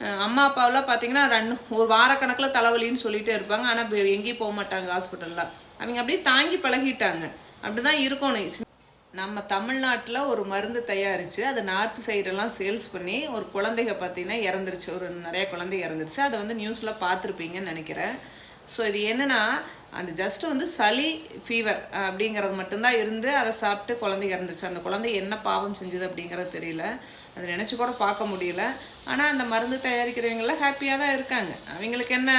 அம்மா அப்பாவெல்லாம் பார்த்தீங்கன்னா ரெண்டு ஒரு வாரக்கணக்கில் தலைவலின்னு சொல்லிகிட்டே இருப்பாங்க. ஆனால் எங்கேயும் போக மாட்டாங்க ஹாஸ்பிட்டலில். அவங்க அப்படியே தாங்கி பழகிட்டாங்க. அப்படி தான் இருக்கணும் நம்ம தமிழ்நாட்டில் ஒரு மருந்து தயாரித்து அது நார்த்து சைடெல்லாம் சேல்ஸ் பண்ணி ஒரு குழந்தைங்க பார்த்தீங்கன்னா இறந்துருச்சு. ஒரு நிறைய குழந்தை இறந்துருச்சு. அதை வந்து நியூஸில் பார்த்துருப்பீங்கன்னு நினைக்கிறேன். ஸோ இது என்னென்னா அந்த ஜஸ்ட்டு வந்து சளி ஃபீவர் அப்படிங்கிறது மட்டும்தான் இருந்து அதை சாப்பிட்டு குழந்தை இறந்துச்சு அந்த குழந்தை என்ன பாவம் செஞ்சது அப்படிங்கிறது தெரியல. அதை நினச்சி கூட பார்க்க முடியல. ஆனால் அந்த மருந்து தயாரிக்கிறவங்களாம் ஹாப்பியாக தான் இருக்காங்க. அவங்களுக்கு என்ன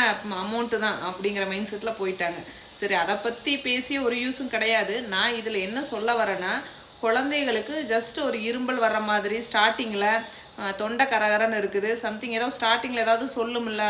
அமௌண்ட்டு தான் அப்படிங்கிற மைண்ட் செட்டில் போயிட்டாங்க. சரி அதை பற்றி பேசி ஒரு யூஸும் கிடையாது. நான் இதில் என்ன சொல்ல வரேன்னா குழந்தைகளுக்கு ஜஸ்ட் ஒரு இரும்பல் வர்ற மாதிரி ஸ்டார்டிங்கில் தொண்டை கரகரன்னு இருக்குது. சம்திங் ஏதோ ஸ்டார்டிங்கில் ஏதாவது சொல்லுமில்ல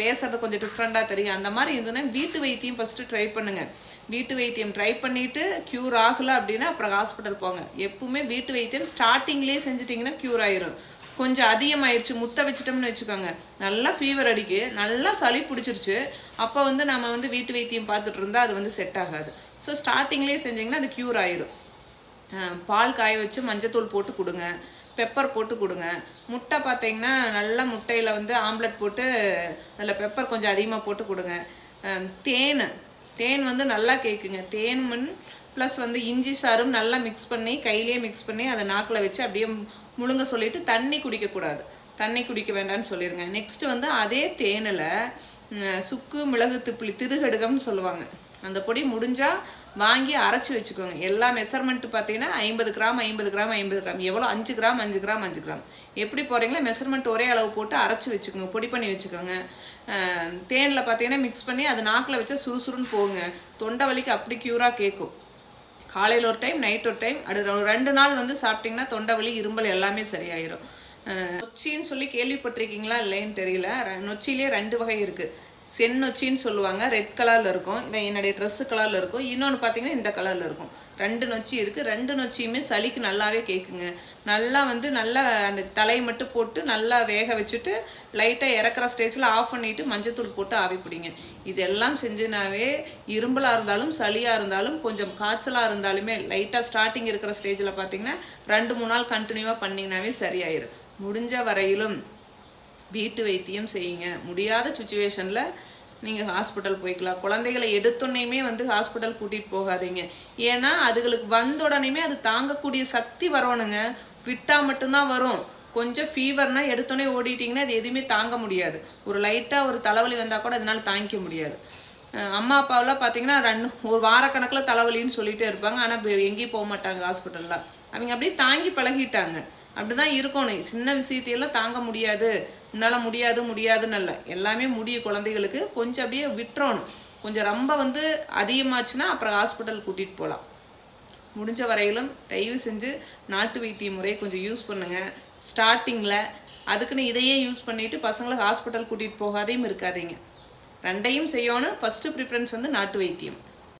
பேசுறது கொஞ்சம் டிஃப்ரெண்ட்டாக தெரியும். அந்த மாதிரி இருந்ததுன்னா வீட்டு வைத்தியம் ஃபஸ்ட்டு ட்ரை பண்ணுங்கள் வீட்டு வைத்தியம் ட்ரை பண்ணிவிட்டு க்யூர் ஆகலை அப்படின்னா அப்புறம் ஹாஸ்பிட்டல் போங்க. எப்பவுமே வீட்டு வைத்தியம் ஸ்டார்டிங்லேயே செஞ்சிட்டிங்கன்னா க்யூர் ஆயிரும். கொஞ்சம் அதிகமாயிருச்சு. முத்த வச்சிட்டோம்னு வச்சுக்கோங்க. நல்லா ஃபீவர் அடிக்கு. நல்லா சளி பிடிச்சிருச்சு. அப்போ வந்து நம்ம வந்து வீட்டு வைத்தியம் பார்த்துட்டு இருந்தால் அது வந்து செட் ஆகாது. ஸோ ஸ்டார்டிங்லேயே செஞ்சிங்கன்னா அது க்யூர் ஆயிரும். பால் காய வச்சு மஞ்சத்தூள் போட்டு கொடுங்க. பெப்பர் போட்டு கொடுங்க. முட்டை பார்த்தீங்கன்னா நல்லா முட்டையில் வந்து ஆம்லெட் போட்டு அதில் பெப்பர் கொஞ்சம் அதிகமாக போட்டு கொடுங்க. தேன். தேன் வந்து நல்லா கேட்குங்க தேன் மண் ப்ளஸ் வந்து இஞ்சி சாரும் நல்லா மிக்ஸ் பண்ணி கையிலேயே மிக்ஸ் பண்ணி அதை நாக்கில் வச்சு அப்படியே முழுங்க சொல்லிவிட்டு தண்ணி குடிக்கக்கூடாது. தண்ணி குடிக்க வேண்டாம்னு சொல்லிடுங்க நெக்ஸ்ட்டு வந்து அதே தேனில் சுக்கு மிளகு திப்பிலி திருகடுகம்னு சொல்லுவாங்க. அந்த பொடி முடிஞ்சால் வாங்கி அரைச்சி வச்சுக்கோங்க. எல்லா மெஷர்மெண்ட்டு பார்த்தீங்கன்னா ஐம்பது கிராம் ஐம்பது கிராம் ஐம்பது கிராம். எவ்வளோ அஞ்சு கிராம் அஞ்சு கிராம் அஞ்சு கிராம். எப்படி போகிறீங்களோ மெஷர்மெண்ட் ஒரே அளவு போட்டு அரைச்சி வச்சுக்கோங்க. பொடி பண்ணி வச்சுக்கோங்க. தேனில் பார்த்தீங்கன்னா மிக்ஸ் பண்ணி அது நாக்கில் வச்சா சுறுசுறுன்னு போகுங்க. தொண்டை வலிக்கு அப்படி க்யூராக கேட்கும் காலையில் ஒரு டைம் நைட் ஒரு டைம் அடுத்த ஒரு ரெண்டு நாள் வந்து சாப்பிட்டிங்கன்னா தொண்டை வலி இரும்பல் எல்லாமே சரியாயிரும். நொச்சின்னு சொல்லி கேள்விப்பட்டிருக்கீங்களா இல்லைன்னு தெரியல. நொச்சிலே ரெண்டு வகை இருக்குது செந்நொச்சின்னு சொல்லுவாங்க ரெட் கலரில் இருக்கும் இந்த என்னுடைய ட்ரெஸ்ஸு கலரில் இருக்கும் இன்னொன்று பார்த்தீங்கன்னா இந்த கலரில் இருக்கும். ரெண்டு நொச்சி இருக்குது ரெண்டு நொச்சியுமே சளிக்கு நல்லாவே கேட்குங்க நல்லா வந்து நல்லா அந்த தலையை மட்டும் போட்டு நல்லா வேக வச்சுட்டு லைட்டாக இறக்குற ஸ்டேஜில் ஆஃப் பண்ணிவிட்டு மஞ்சத்தூள் போட்டு ஆவி பிடிங்க. இதெல்லாம் செஞ்சுனாவே இரும்பலாக இருந்தாலும் சளியாக இருந்தாலும் கொஞ்சம் காய்ச்சலாக இருந்தாலுமே லைட்டாக ஸ்டார்டிங் இருக்கிற ஸ்டேஜில் பார்த்தீங்கன்னா ரெண்டு மூணு நாள் கண்டினியூவாக பண்ணிங்கனாவே சரியாயிரும். முடிஞ்ச வரையிலும் வீட்டு வைத்தியம் செய்யுங்க. முடியாத சுச்சுவேஷனில் நீங்கள் ஹாஸ்பிட்டல் போய்க்கலாம். குழந்தைகளை எடுத்தோடனையுமே வந்து ஹாஸ்பிட்டல் கூட்டிகிட்டு போகாதீங்க. ஏன்னா அதுகளுக்கு வந்த உடனேயுமே அது தாங்கக்கூடிய சக்தி வரணுங்க. விட்டால் மட்டும்தான் வரும். கொஞ்சம் ஃபீவர்னால் எடுத்தோடனே ஓடிட்டிங்கன்னா அது எதுவுமே தாங்க முடியாது. ஒரு லைட்டாக ஒரு தலைவலி வந்தால் கூட அதனால் தாங்கிக்க முடியாது. அம்மா அப்பாவெல்லாம் பார்த்தீங்கன்னா ரெண்டு ஒரு வாரக்கணக்கில் தலைவலின்னு சொல்லிகிட்டே இருப்பாங்க. ஆனால் எங்கேயும் போக மாட்டாங்க ஹாஸ்பிட்டலில் அவங்க அப்படியே தாங்கி பழகிட்டாங்க. அப்படிதான் இருக்கணும். சின்ன விஷயத்தையெல்லாம் தாங்க முடியாது. என்னால் முடியாது முடியாதுன்னு இல்லை எல்லாமே முடிய குழந்தைகளுக்கு கொஞ்சம் அப்படியே விட்டுறணும். கொஞ்சம் ரொம்ப வந்து அதிகமாச்சுன்னா அப்புறம் ஹாஸ்பிட்டல் கூட்டிகிட்டு போகலாம் முடிஞ்ச வரையிலும் தயவு செஞ்சு நாட்டு வைத்திய முறையை கொஞ்சம் யூஸ் பண்ணுங்கள் ஸ்டார்டிங்கில் அதுக்குன்னு இதையே யூஸ் பண்ணிவிட்டு பசங்களை ஹாஸ்பிட்டல் கூட்டிகிட்டு போகாதையும் இருக்காதீங்க. ரெண்டையும் செய்யணும். ஃபஸ்ட்டு ப்ரிஃபரன்ஸ் வந்து நாட்டு வைத்தியம்.